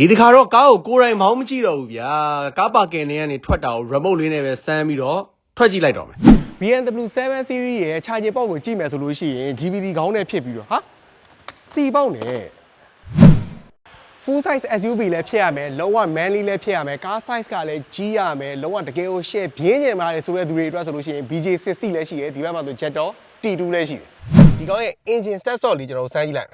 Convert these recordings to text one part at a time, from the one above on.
ဒီတခါတော့ကားကိုကိုယ်တိုင်မောင်းမကြည့်တော့ဘူးဗျာကားပါကင်ထဲကနေထွက်တာကို remote လေးနဲ့ပဲစမ်းပြီးတော့ထွက်ကြည့်လိုက်တော့မယ် BMW 7 series ရဲ့ charging port ကိုကြည့်မယ်ဆိုလို့ရှိရင် GBD ခေါင်းနဲ့ဖြစ်ပြီးတော့ဟာစီပေါက်နဲ့ full size SUV လည်းဖြစ်ရမယ်လုံးဝ manly လည်းဖြစ်ရမယ် car size ကလည်းကြီးရမယ်လုံးဝတကယ်ကို share ပြင်းကျင်ပါလေဆိုတဲ့သူတွေအတွက်ဆိုလို့ရှိရင် BJ60 လည်းရှိတယ်ဒီဘက်မှာဆို Jettor T2 လည်းရှိတယ်ဒီကောင်ရဲ့ engine start stop လေးကျွန်တော်တို့စမ်းကြည့်လိုက်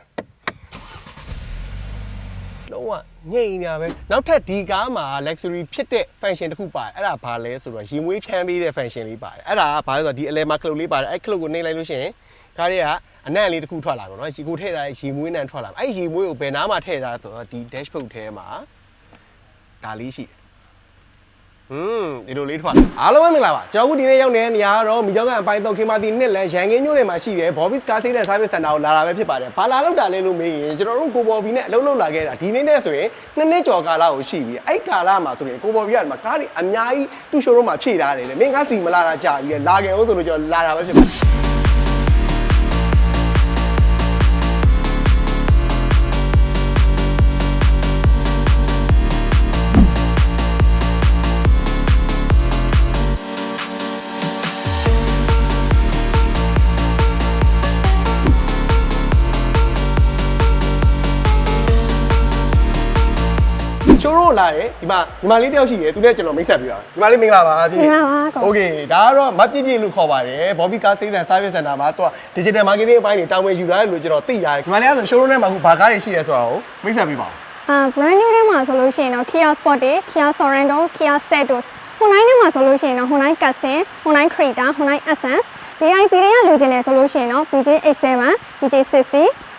လုံးဝ ငြိမ်နေတာပဲနောက်ထပ်ဒီကားမှာ luxury ဖြစ်တဲ့ function တစ်ခုပါတယ်အဲ့ဒါဘာလဲဆိုတော့ရေမွေးဖြန်းပေးတဲ့ function လေးပါတယ်အဲ့ဒါကဘာလဲဆိုတော့ဒီအလဲမှာခလုတ်လေးပါတယ်အဲ့ခလုတ်ကိုနှိပ်လိုက်လို့ရှိရင်ကားလေးကအနံ့လေးတစ်ခုထွက်လာပါတော့ရေကိုထည့်ထားတဲ့ရေမွေးနံထွက်လာအဲ့ရေမွေးကိုဘယ်နားမှာထည့်ထားဆိုတော့ဒီ dashboard ထဲမှာဒါလေးရှိတယ် อืมဒီလိုလေးထွက်အားလုံးပဲမင်္ဂလာပါကျွန်တော်တို့ဒီနေ့ရောက်နေတဲ့နေရာကတော့မိကျောင်းကအပိုင်းတော့ခေမာတီနှစ်လမ်းရန်ကင်းမြို့နယ်မှာရှိတဲ့ Bobby's Car Sales and Service Center ကိုလာတာပဲဖြစ်ပါတယ်။ဘာလာလောက်တာလဲလို့မေးရင်ကျွန်တော်တို့ကိုဘော်ဘီနဲ့အလုပ်လုပ်လာခဲ့တာဒီနေ့နဲ့ဆိုရင်နှစ်နှစ်ကျော်ကာလကိုရှိပြီ။အဲ့ကာလမှာဆိုရင်ကိုဘော်ဘီကဒီမှာကားတွေအများကြီးသူ့ showroom မှာဖြည့်ထားတယ်လေ။မင်းကားစီမလာတာကြာပြီလေ။လာခဲ့အောင်ဆိုလို့ကျွန်တော်လာတာပဲဖြစ်ပါတယ်။ ပေါ်လာတယ်ဒီမှာညီမလေးတယောက်ရှိတယ်သူလည်းကျွန်တော်မိတ်ဆက်ပြီးပါညီမလေးမင်္ဂလာပါပြည့်မင်္ဂလာပါကို Okay ဒါကတော့မပြည့်ပြည့်လို့ခေါ်ပါတယ်ဘော်ဘီကားစေးဆန် service center မှာသူက digital marketing အပိုင်းတွေတာဝန်ယူလာတယ်လို့ကျွန်တော်သိရတယ်ညီမလေးကဆို showroom ထဲမှာအခုဘာကားတွေရှိတယ်ဆိုတာကိုမိတ်ဆက်ပြီးပါအာ brand new ထဲမှာဆိုလို့ရှိရင်တော့ Kia Sportage, Kia Sorento, Kia Cetos ဟွန်လိုင်းထဲမှာဆိုလို့ရှိရင်တော့ဟွန်လိုင်း Custom, ဟွန်လိုင်း Creta, ဟွန်လိုင်း Essence BIC တွေကလိုချင်တယ်ဆိုလို့ရှိရင်တော့ BJ87, BJ60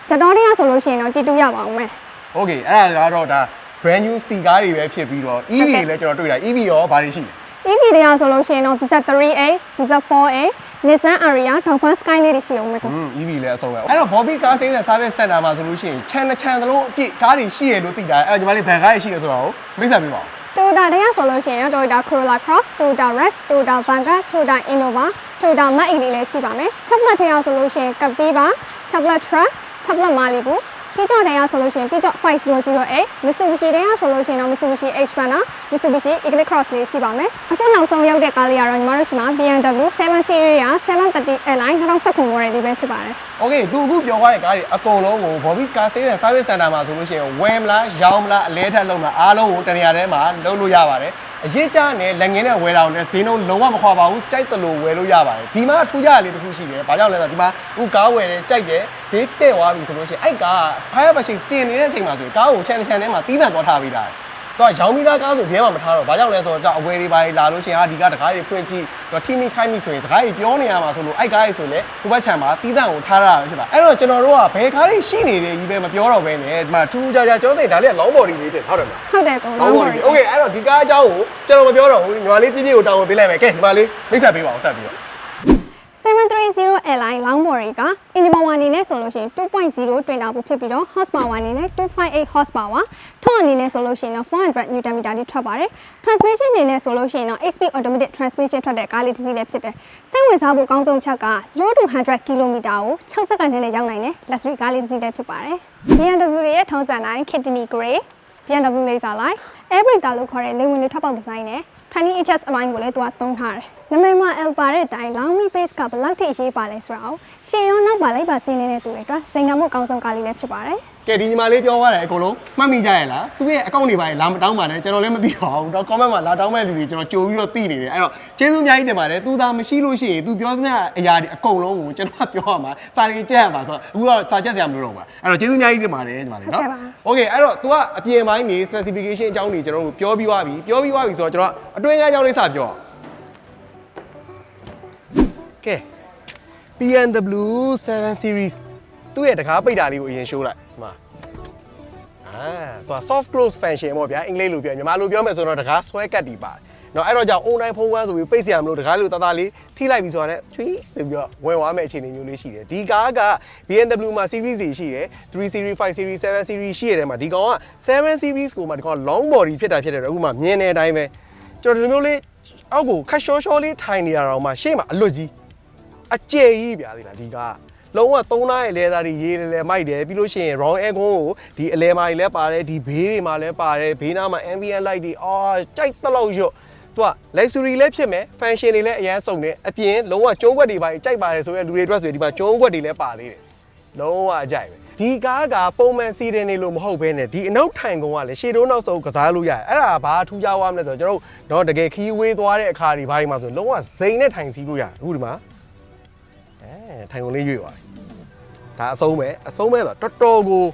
ဂျတော်တွေကဆိုလို့ရှိရင်တော့တီတူရပါအောင်မယ် Okay အဲ့ဒါကတော့ဒါ brand new C ကားတွေပဲဖြစ်ပြီးတော့ EV ဟုတ်ကဲ့လည်းကျွန်တော်တွေ့တာ EV ရောဘာတွေရှိလဲ EV တွေကဆိုလို့ရှိရင်တော့ BZ3A BZ4A Nissan Ariya Dongfang Sky လေးတွေရှိအောင်မယ်ကိုอืม EV လည်းအဆုံးပဲအဲ့တော့ Bobby Car Sales and Service Center မှာဆိုလို့ရှိရင် channel channel လုံးအပြည့်ကားတွေရှိရလို့သိတာအဲ့ဒါညီမလေးဘယ်ကားတွေရှိရဆိုတော့မိတ်ဆက်ပြပါဦး Toyota တွေကဆိုလို့ရှိရင်တော့ Toyota Corolla Cross Toyota Rush Toyota Vanguard Toyota Innova Toyota Mark EV လေးရှိပါမယ် Chevrolet တွေကဆိုလို့ရှိရင် Captiva Chevrolet Truck Chevrolet Malibu ပြကြတဲ့ရဆိုလို့ရှိရင်ပြကြ5008 Mitsubishi တဲ့ရဆိုလို့ရှိရင်တော့ Mitsubishi H-Runner Mitsubishi Eclipse Cross လေးရှိပါမယ်အခုနောက်ဆုံးရောက်တဲ့ကားလေးကတော့ညီမတို့ရှိမှာ BMW 7 Series က730 Airline 2019 model လေးပဲဖြစ်ပါတယ်။ Okay သူအခုပြောထားတဲ့ကားတွေအကုန်လုံးကို Bobby's Car Sales and Service Center မှာဆိုလို့ရှိရင်ဝယ်မလားရောင်းမလားအလဲထက်လုပ်မလားအားလုံးကိုတနေရာထဲမှာလုပ်လို့ရပါတယ်။ အရေးကြနဲ့လက်ငင်းနဲ့ဝယ်တာကိုလည်းဈေးနှုန်းလုံးဝမခွာပါဘူးကြိုက်တယ်လို့ဝယ်လို့ရပါတယ်ဒီမှာထူးခြားလေးတစ်ခုရှိတယ်ဘာကြောင့်လဲဆိုတော့ဒီမှာအခုကားဝယ်တယ်ကြိုက်တယ်ဈေးတက်သွားပြီဆိုလို့ရှိရင်အဲ့ကား Fire Machine တင်နေတဲ့အချိန်မှာဆိုရင်ကားကို channel channel ထဲမှာတီးတန့်သွားထားပေးတာ တယ် တော့ရောင်းပြီးသားကားဆိုဘဲမှမထားတော့ဘာကြောင့်လဲဆိုတော့အဝယ်တွေပါလာလို့ရှိရင်ဟာဒီကတကားတွေဖွင့်ကြည့်တော့ထိမိခိုင်းမိဆိုရင်စကားတွေပြောနေရမှာဆိုလို့အဲ့ကားတွေဆိုရင်လည်းဟိုဘက်ခြံမှာတီးတန့်ကိုထားရတာပဲဖြစ်ပါအဲ့တော့ကျွန်တော်တို့ကဘယ်ကားတွေရှိနေတယ်ကြီးပဲမပြောတော့ဘဲနဲ့ဒီမှာထူးထူးခြားခြားကျွန်တော်သိဒါလေးက long body လေးတဲ့ဟုတ်တယ်မလား ဟုတ်တယ်ကို long body โอเคအဲ့တော့ဒီကားအကြောင်းကိုကျွန်တော်မပြောတော့ဘူးညီမလေးပြည့်ပြည့်ကိုတောင်းဝင်ပေးလိုက်မယ်ကဲညီမလေးမိတ်ဆက်ပေးပါအောင်ဆက်ပြီးတော့ 730 Airline Long Body က engine power အနေနဲ့ဆိုလို့ရှိရင်2.0 twin turbo ဖြစ်ပြီးတော့ horsepower အနေနဲ့258 horsepower ထွန်းအနေနဲ့ဆိုလို့ရှိရင်တော့400 Nm တိထွက်ပါတယ် transmission အနေနဲ့ဆိုလို့ရှိရင်တော့ 8 speed automatic transmission ထွက်တဲ့ကားလေးတစ်စီးလည်းဖြစ်တယ်စိတ်ဝင်စားဖို့အကောင်းဆုံးချက်က0 to 100 km ကို6စက္ကန့်နဲ့ရောက်နိုင်တဲ့ luxury ကားလေးတစ်စီးလည်းဖြစ်ပါတယ် BMW ရဲ့ထုံးစံတိုင်း Kidney Grey BMW Laser Light Air Brake တာလို့ခေါ်တဲ့လေဝင်လေထွက်ပေါက်ဒီဇိုင်းနဲ့20 inches အပိုင်းကိုလည်းသူကသုံးထားတယ်။ နမိတ်မအယ်ပါတဲ့အတိုင်း long me base ကဘယ်လောက်ထိအရေးပါလဲဆိုတော့ရှေ့ရောနောက်ပါလိုက်ပါစီးနေတဲ့သူတွေအတွက်စိန်ကမှုအကောင်းဆုံးကားလေးလည်းဖြစ်ပါတယ်ကဲဒီညီမလေးပြောရတယ်အကုန်လုံးမှတ်မိကြရလားသူရဲ့အကောင့်တွေပါလာမတောင်းပါနဲ့ကျွန်တော်လည်းမသိပါဘူးတော့ comment မှာလာတောင်းမဲ့လူတွေကျွန်တော်ကြိုပြီးတော့သိနေတယ်အဲ့တော့ကျေးဇူးအများကြီးတင်ပါတယ်သူသာမရှိလို့ရှိရင်သူပြောသမျှအရာတွေအကုန်လုံးကိုကျွန်တော်ပြောရမှာစာရင်းကြက်ရမှာဆိုတော့အခုတော့စာကြက်စရာမလိုတော့ဘူးအဲ့တော့ကျေးဇူးအများကြီးတင်ပါတယ်ညီမလေးနော် Okay အဲ့တော့ तू ကအပြင်ပိုင်းနေ specification အကြောင်းတွေကျွန်တော်တို့ပြောပြီးွားပြီပြောပြီးွားပြီဆိုတော့ကျွန်တော်အတွင်းကအကြောင်းလေးစပြောအောင် ကဲ PNW 7 series သူ့ရဲ့တကားပိတ်တာလေးကိုအရင်ရှိုးလိုက်ဒီမှာအာသူက soft close function ပေါ့ဗျာအင်္ဂလိပ်လိုပြောမြန်မာလိုပြောမယ်ဆိုတော့တကားဆွဲကတ်တီပါတယ်နော်အဲ့တော့ကြောင့် online ဖုန်းကဆိုပြီးပိတ်စရာမလိုတကားလေးကိုတသားလေးထိလိုက်ပြီးဆိုတာနဲ့ချွီးဆိုပြီးတော့ဝင်သွားမယ့်အခြေအနေမျိုးလေးရှိတယ်ဒီကားက BMW မှာ series တွေရှိတယ်3 series 5 series 7 series ရှိရတဲ့မှာဒီကောင်က7 series ကိုမှဒီကောင် long body ဖြစ်တာဖြစ်တယ်အခုမှမြင်တဲ့အတိုင်းပဲကျွန်တော်ဒီလိုမျိုးလေးအောက်ကိုခက်ရှောရှောလေးထိုင်နေရအောင်မှရှေ့မှာအလွတ်ကြီး အကျယ်ကြီးဗျာဒီလားဒီကားလုံးဝသုံးသားရဲ့လဲသားတွေရေးတယ်လဲမိုက်တယ်ပြီးလို့ရှိရင် round air con ကိုဒီအလဲမာတွေလည်းပါတယ်ဒီဘေးတွေမှာလည်းပါတယ်ဘေးနားမှာ ambient light တွေအာကြိုက်တလောက်ရွတ်သူက luxury လည်းဖြစ်မယ် function တွေလည်းအရင်ဆုံးတယ်အပြင်လုံးဝကျုံးွက်တွေပါကြိုက်ပါတယ်ဆိုရင်လူတွေအတွက်ဆိုရင်ဒီမှာကျုံးွက်တွေလည်းပါသေးတယ်လုံးဝအကြိုက်ပဲဒီကားကပုံမှန်စီးတယ်နေလို့မဟုတ်ဘဲနဲ့ဒီအနောက်ထိုင်ကုန်ကလည်းရှေ့တိုးနောက်ဆုံးကစားလို့ရတယ်အဲ့ဒါဘာထူးခြားသွားမလဲဆိုတော့ကျွန်တော်တို့တော့တကယ်ခီးဝေးသွားတဲ့အခါဒီဘာတွေမှာဆိုလုံးဝဇိမ်နဲ့ထိုင်စီးလို့ရတယ်အခုဒီမှာ အဲထိုင်ကုန်လေးရွေ့သွားပြီဒါအဆုံးပဲအဆုံးပဲဆိုတော့တော်တော်ကို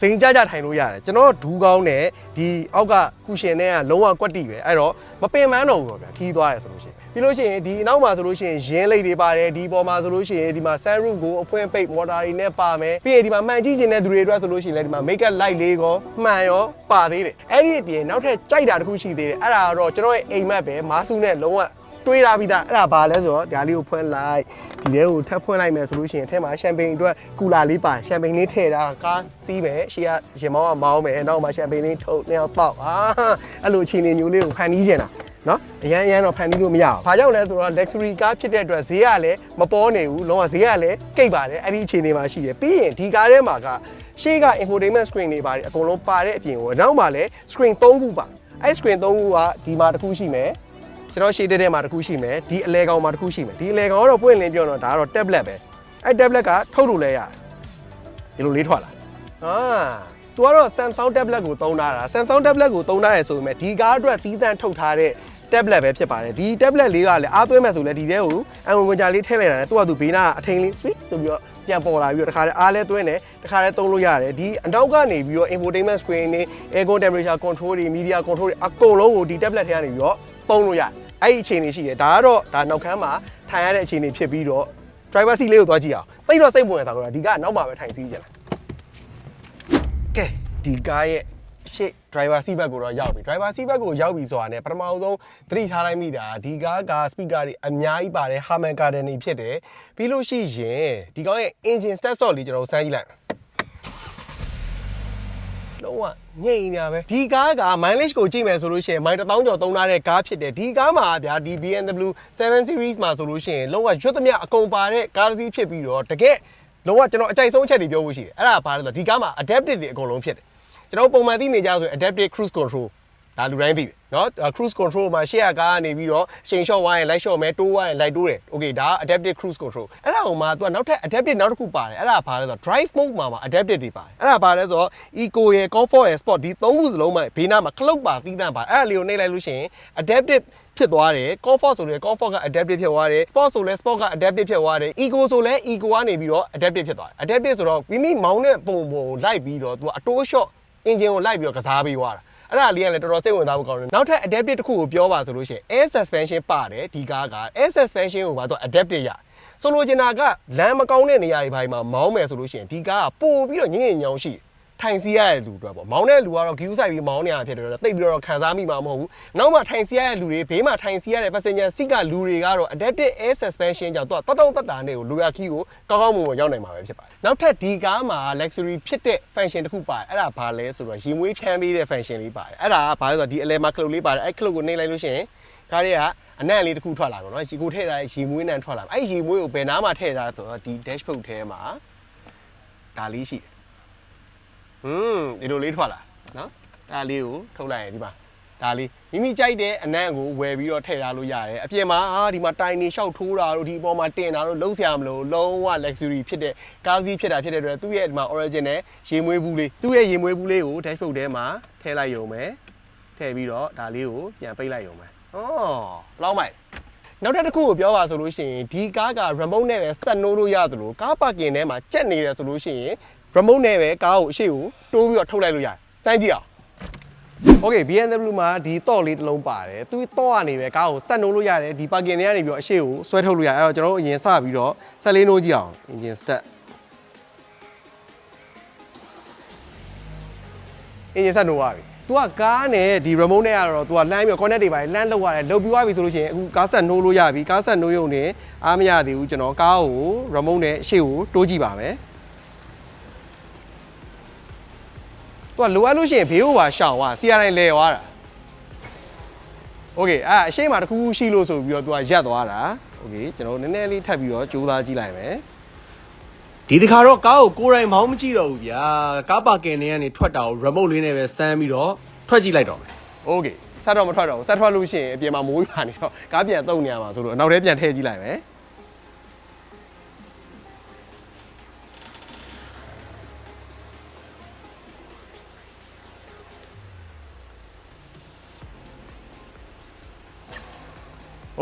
စိန်ကြကြထိုင်လို့ရတယ်ကျွန်တော်ဒူးကောင်းနဲ့ဒီအောက်ကကုရှင်နဲ့ကလုံးဝကွက်တိပဲအဲ့တော့မပင်ပန်းတော့ဘူးပေါ့ဗျာခီးသွားတယ်ဆိုလို့ရှိရင်ပြီးလို့ရှိရင်ဒီအနောက်မှာဆိုလို့ရှိရင်ရင်းလိတ်တွေပါတယ်ဒီပေါ်မှာဆိုလို့ရှိရင်ဒီမှာ sunroof ကိုအဖွင့်ပိတ် motor တွေနဲ့ပါမယ်ပြီးရင်ဒီမှာမှန်ကြည့်ခြင်းတဲ့သူတွေအတွက်ဆိုလို့ရှိရင်လည်းဒီမှာ make up light လေးကောမှန်ရောပါသေးတယ်အဲ့ဒီအပြင်နောက်ထပ်ကြိုက်တာတစ်ခုရှိသေးတယ်အဲ့ဒါကတော့ကျွန်တော်ရဲ့အိမ်မက်ပဲမားစုနဲ့လုံးဝ တွေးထားပြီးသားအဲ့ဒါဘာလဲဆိုတော့ဒါလေးကိုဖွင့်လိုက်ဒီထဲကိုထပ်ဖွင့်လိုက်မယ်ဆိုလို့ရှိရင်အထက်မှာရှမ်ပိန်အတွက်ကူလာလေးပါရှမ်ပိန်လေးထည့်တာကားစီးမယ်ရှေ့ကရင်မောင်းကမောင်းမယ်နောက်မှာရှမ်ပိန်လေးထုတ်နေအောင်တောက်အာအဲ့လိုအခြေအနေမျိုးလေးကိုဖန်တီးကျင်တာနော်အရန်အရန်တော့ဖန်တီးလို့မရဘူး။ဘာကြောင့်လဲဆိုတော့ luxury car ဖြစ်တဲ့အတွက်ဈေးကလည်းမပေါ်နေဘူး။လုံးဝဈေးကလည်းကိတ်ပါတယ်။အဲ့ဒီအခြေအနေမှာရှိတယ်။ပြီးရင်ဒီကားထဲမှာကရှေ့က infotainment screen တွေပါတယ်အကုန်လုံးပါတဲ့အပြင်ကိုနောက်မှာလည်း screen 3ခုပါ။အဲ့ screen 3ခုကဒီမှာတစ်ခုရှိမယ်။ ကျွန်တော်ရှေ့တဲ့ထဲမှာတစ်ခုရှိမယ်။ဒီအလဲကောင်မှာတစ်ခုရှိမယ်။ဒီအလဲကောင်ကတော့ပွင့်လင်းပြောတော့ဒါကတော့ tablet ပဲ။အဲ့ tablet ကထုတ်လို့လဲရတယ်။ဒီလိုလေးထွက်လာ။အာသူကတော့ Samsung tablet ကိုသုံးထားတာ Samsung tablet ကိုသုံးထားတယ်ဆိုပေမဲ့ဒီကားအတွက်သီးသန့်ထုတ်ထားတဲ့ tablet ပဲဖြစ်ပါတယ်ဒီ tablet လေးကလည်းအားသွင်းမဲ့ဆိုလဲဒီထဲကိုအံဝင်ကွန်ကြာလေးထည့်လိုက်တာနဲ့သူ့ဟာသူဘေးနာအထင်းလေး sweet ဆိုပြီးတော့ပြန်ပေါ်လာပြီးတော့တခါတည်းအားလဲသွင်းတယ်တခါတည်းသုံးလို့ရတယ်ဒီအနောက်ကနေပြီးတော့ infotainment screen တွေ aircon temperature control တွေ media control တွေအကုန်လုံးကိုဒီ tablet ထဲကနေပြီးတော့သုံးလို့ရတယ် အဲ့ဒီအခြေအနေရှိတယ်ဒါကတော့ဒါနောက်ခန်းမှာထိုင်ရတဲ့အခြေအနေဖြစ်ပြီးတော့ driver seat လေးကိုသွားကြည့်အောင်သိတော့စိတ်ဝင်နေတာကတော့ဒီကနောက်မှာပဲထိုင်စီးကြလားကဲဒီကားရဲ့ရှေ့ driver seat back ကိုတော့ရောက်ပြီ driver seat back ကိုရောက်ပြီဆိုတာ ਨੇ ပထမဆုံးသတိထားလိုက်မိတာဒီကားက speaker တွေအများကြီးပါတယ် Harman Kardon တွေဖြစ်တယ်ပြီးလို့ရှိရင်ဒီကောင်ရဲ့ engine start stop လေးကျွန်တော်တို့စမ်းကြည့်လိုက်လုံးဝ ငြိမ်နေတာပဲဒီကားက mileage ကိုကြည့်မယ်ဆိုလို့ရှိရင်မိုင်1000ကျော်သုံးထားတဲ့ကားဖြစ်တယ်ဒီကားမှာဗျာဒီ BMW 7 series မှာဆိုလို့ရှိရင်လုံးဝရွတ်သမျှအကုန်ပါတဲ့ကားတစ်စီးဖြစ်ပြီးတော့တကယ်လုံးဝကျွန်တော်အကြိုက်ဆုံးအချက်တွေပြောဖို့ရှိတယ်အဲ့ဒါဘာလဲဆိုတော့ဒီကားမှာ adaptive တွေအကုန်လုံးဖြစ်တယ်ကျွန်တော်ပုံမှန်သိနေကြဆိုရင် adaptive cruise control ဒါလူတိုင်းသိတယ် နော် cruise control မှာရှေ့ကကားကနေပြီးတော့ချိန်လျှော့ဝိုင်းရင် light လျှော့မယ်တိုးဝိုင်းရင် light တိုးတယ် okay ဒါက adaptive cruise control အဲ့ဒါဟိုမှာသူကနောက်ထပ် adaptive နောက်တစ်ခုပါတယ်အဲ့ဒါဘာလဲဆိုတော့ drive mode မှာမှာ adaptive တွေပါတယ်အဲ့ဒါဘာလဲဆိုတော့ eco ရယ် comfort ရယ် sport ဒီသုံးခုစလုံးမှာဘေးနားမှာ cloud ပါသီးသန့်ပါအဲ့ဒါလေးကိုနှိပ်လိုက်လို့ရှိရင် adaptive ဖြစ်သွားတယ် comfort ဆိုလဲ comfort က adaptive ဖြစ်သွားတယ် sport ဆိုလဲ sport က adaptive ဖြစ်သွားတယ် eco ဆိုလဲ eco ကနေပြီးတော့ adaptive ဖြစ်သွားတယ် adaptive ဆိုတော့မိမိမောင်းတဲ့ပုံပေါ်လိုက်ပြီးတော့သူကအတိုး shot အင်ဂျင်ကိုလိုက်ပြီးတော့ကစားပေးသွားတာ အဲ့ဒါလေးကလည်းတော်တော်စိတ်ဝင်စားဖို့ကောင်းတယ်နောက်ထပ် adaptive တစ်ခုကိုပြောပါဆိုလို့ရှိရင် air suspension ပါတယ်ဒီကားက air suspension ကိုပါတော့ adaptive ရဆိုလိုချင်တာကလမ်းမကောင်းတဲ့နေရာတွေဘိုင်းမှာမောင်းမယ်ဆိုလို့ရှိရင်ဒီကားကပို့ပြီးတော့ညင်ညင်ညောင်းရှိတယ် ထိုင်စီးရတဲ့လူတွေပေါ့မောင်းတဲ့လူကတော့ view ဆိုင်ပြီးမောင်းနေရဖြစ်တယ်တော့တိတ်ပြီးတော့ခံစားမိမှာမဟုတ်ဘူးနောက်မှထိုင်စီးရတဲ့လူတွေဘေးမှာထိုင်စီးရတဲ့ passenger seat ကလူတွေကတော့ adaptive air suspension ကြောင့်သူကတတ်တုံးတတ်တာနဲ့ကိုလိုရာခီးကိုကောင်းကောင်းမွန်မွန်ရောက်နိုင်မှာပဲဖြစ်ပါတယ်နောက်ထပ်ဒီကားမှာ luxury ဖြစ်တဲ့ function တစ်ခုပါတယ်အဲ့ဒါဘာလဲဆိုတော့ရေမွေးဖြန်းပေးတဲ့ function လေးပါတယ်အဲ့ဒါကဘာလဲဆိုတော့ဒီအလဲမှာ cloud လေးပါတယ်အဲ့ cloud ကိုနှိပ်လိုက်လို့ရှိရင်ကားလေးကအနံ့လေးတစ်ခုထွက်လာပါတော့ရေကိုထည့်ထားတဲ့ရေမွေးနံထွက်လာအဲ့ရေမွေးကိုဘယ်နားမှာထည့်ထားဆိုတော့ဒီ dashboard ထဲမှာဒါလေးရှိတယ် ဟွန်းဒီလိုလေးထွက်လာနော်ဒါလေးကိုထုတ်လိုက်ရင်ဒီမှာဒါလေးမိမိကြိုက်တဲ့အနံ့ကိုဝယ်ပြီးတော့ထည့်ထားလို့ရတယ်အပြင်မှာဟာဒီမှာတိုင်နေလျှောက်ထိုးတာတို့ဒီအပေါ်မှာတင်တာတို့လုံးစရာမလိုလုံးဝ luxury ဖြစ်တဲ့ကားစီးဖြစ်တာဖြစ်တဲ့အတွက်သူ့ရဲ့ဒီမှာ origin နဲ့ရေမွေးဘူးလေးသူ့ရဲ့ရေမွေးဘူးလေးကို dashboard ထဲမှာထည့်လိုက်ရုံပဲထည့်ပြီးတော့ဒါလေးကိုပြန်ပိတ်လိုက်ရုံပဲဩဘယ်လောက်မိုက်နောက်ထပ်တစ်ခုကိုပြောပါဆိုလို့ရှိရင်ဒီကားက remote နဲ့လည်းဆက်နိုးလို့ရသလိုကားပါကင်ထဲမှာကြက်နေတယ်ဆိုလို့ရှိရင် remote နဲ့ပဲကားကိုအရှိကိုတိုးပြီးတော့ထုတ်လိုက်လို့ရတယ်စမ်းကြည့်အောင် Okay BMW မှာဒီတော့လေးတစ်လုံးပါတယ်သူတော့ကနေပဲကားကိုဆက်နိုးလို့ရတယ်ဒီပါကင်ထဲကနေပြီးတော့အရှိကိုဆွဲထုတ်လို့ရတယ်အဲ့တော့ကျွန်တော်တို့အရင်စပြီးတော့ဆက်လေးနိုးကြည့်အောင် engine start engine ဆက်နိုးပါပြီ तू ကကားနဲ့ဒီ remote နဲ့ကတော့ तू ကလမ်းပြီးတော့ connect တွေပါလမ်းလောက်ရတယ်လုတ်ပြီးသွားပြီဆိုလို့ရှိရင်အခုကားဆက်နိုးလို့ရပြီကားဆက်နိုးရုံနဲ့အားမရသေးဘူးကျွန်တော်ကားကို remote နဲ့အရှိကိုတိုးကြည့်ပါမယ်။ तू ကလိုအပ်လို့ရှိရင်ဘေးကိုပါရှောင်သွားစီရတိုင်းလဲသွားတာ။ Okay အဲ့အရှိမတစ်ခုခုရှိလို့ဆိုပြီးတော့ तू ကရက်သွားတာ။ Okay ကျွန်တော်တို့နည်းနည်းလေးထပ်ပြီးတော့ကြိုးစားကြည့်လိုက်မယ်။ ဒီတစ်ခါတော့ကားကိုကိုယ်တိုင်မောင်းမကြည့်တော့ဘူးဗျာကားပါကင်ထဲကနေထွက်တာကို remote လေးနဲ့ပဲစမ်းပြီးတော့ထွက်ကြည့်လိုက်တော့မယ် โอเคဆက်တော့မထွက်တော့ဘူးဆက်ထွက်လို့ရှိရင်အပြင်မှာမိုးရွာနေတော့ကားပြန်တုံနေရမှာဆိုလို့အနောက်ထဲပြန်ထည့်ကြည့်လိုက်မယ်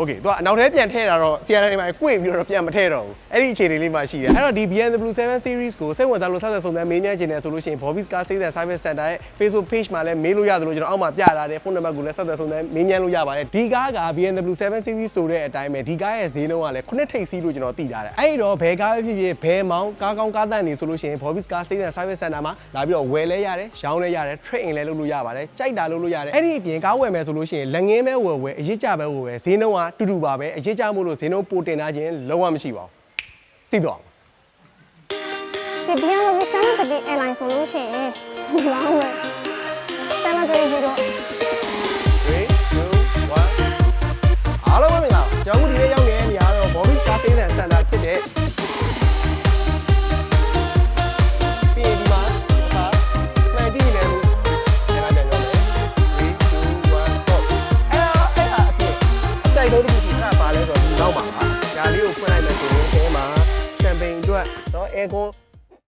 โอเคသူကအနောက်ထဲပြန်ထည့်တာတော့ CRN တွေမှာ꿰ပြီးတော့ပြန်မထည့်တော့ဘူးအဲ့ဒီအခြေအနေလေးမှရှိတယ်အဲ့တော့ဒီ BMW 7 Series ကိုစိတ်ဝင်စားလို့ဆက်ဆက်စုံစမ်းမေးမြန်းခြင်းနဲ့ဆိုလို့ရှိရင် Bobby's Car Sales and Service Center ရဲ့ Facebook page မှာလည်းမေးလို့ရတယ်လို့ကျွန်တော်အောက်မှာပြထားတယ်ဖုန်းနံပါတ်ကိုလည်းဆက်ဆက်စုံစမ်းမေးမြန်းလို့ရပါတယ်ဒီကားက BMW 7 Series ဆိုတဲ့အတိုင်းပဲဒီကားရဲ့ဈေးနှုန်းကလည်းခုနှစ်ထိပ်စီးလို့ကျွန်တော်သိထားတယ်အဲ့ဒီတော့ဘယ်ကားပဲဖြစ်ဖြစ်ဘယ်မောင်းကားကောင်းကားတန့်နေဆိုလို့ရှိရင် Bobby's Car Sales and Service Center မှာလာပြီးတော့ဝယ်လဲရတယ်ရောင်းလဲရတယ် trade in လဲလုပ်လို့ရပါတယ်ကြိုက်တာလုပ်လို့ရတယ်အဲ့ဒီအပြင်ကားဝယ်မယ်ဆိုလို့ရှိရင်လက်ငင်းပဲဝယ်ဝယ်အရေးကြပဲဝယ်ဝယ်ဈေးနှုန်းက တူတူပါပဲအရေးကြမို့လို့ဈေးနှုန်းပိုတင်ထားခြင်းလုံးဝမရှိပါဘူးသိတော့ဒီ BMW 730 airline ဆိုလို့ရှိရင်လောင်းမယ်730